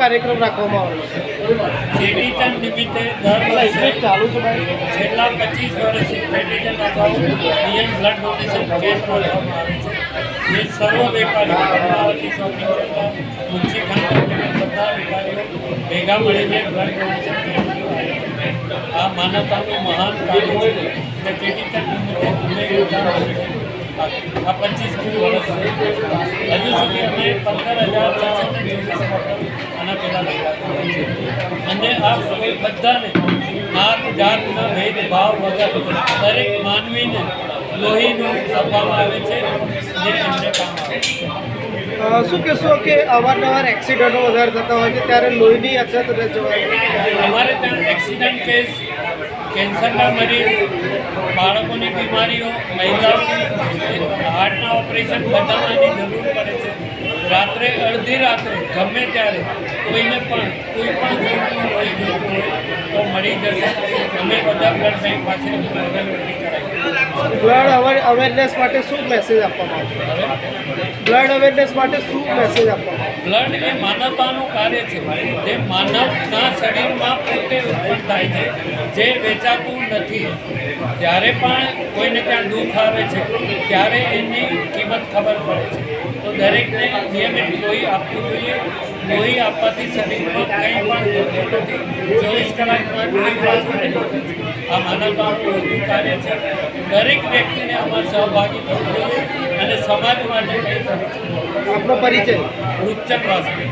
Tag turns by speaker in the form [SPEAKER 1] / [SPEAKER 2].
[SPEAKER 1] કાર્યક્રમ રાખવામાં આવ્યો છે. ચાલુ છે
[SPEAKER 2] છેલ્લા પચીસ વર્ષથી ચેટીચંદ અગાઉ પીએમ બ્લડ ડોનેશન કેમ્પ રાખવામાં આવે છે. જે સર્વ વેપારીઓ પદ્માવતી શોપિંગ સેન્ટર મુન્સી બધા વેપારીઓ ભેગા મળીને બ્લડ ડોનેશન આ માનવતાનું મહાન કાર્ય છે છીએ. આ પચીસ વર્ષ હજુ સુધી અમે પંદર હજાર છે અને આ બધાને નાત જાતના ભેદભાવ વગર દરેક માનવીને લોહીનું આપવામાં આવે છે જે એમને કામ આવે છે.
[SPEAKER 1] શું કહેશો કે અવારનવાર એક્સિડન્ટો વધારે થતા હોય છે? ત્યારે લોહીની અછત
[SPEAKER 2] અમારે ત્યાં એક્સિડન્ટ કેસ કેન્સરના મરીઝ બાળકોની બીમારીઓ મહિલાઓની હાર્ટના ઓપરેશન બધાની જરૂર પડે છે. રાત્રે અડધી રાત્રે ગમે ત્યારે કોઈને પણ કોઈ પણ ગ્રુપનું લોહી જોઈતું હોય તો મળી જશે અમે બધા બ્લડ
[SPEAKER 1] અવેરનેસ માટે શું મેસેજ આપવામાં આવશે? બ્લડ અવેરનેસ માટે શું મેસેજ આપવામાં
[SPEAKER 2] બ્લડ એ માનવતાનું કાર્ય છે જે માનવના શરીરમાં પોતે ઉત્પન્ન થાય છે, જે વેચાતું નથી. જ્યારે પણ કોઈને ત્યાં દુઃખ આવે છે, ત્યારે એની કિંમત ખબર પડે છે. તો દરેકને નિયમિત કોઈ આપવું જોઈએ. લોહી આપવાથી શરીરમાં કંઈ પણ નથી ચોવીસ કલાકમાં કોઈ. આ માનવતાનું મોટું કાર્ય છે. દરેક વ્યક્તિને આમાં સહભાગી થવું જોઈએ અને સમાજ માટે કંઈ કરવું
[SPEAKER 1] પરિચય.
[SPEAKER 2] ઉચ્ચ વાસુદેવ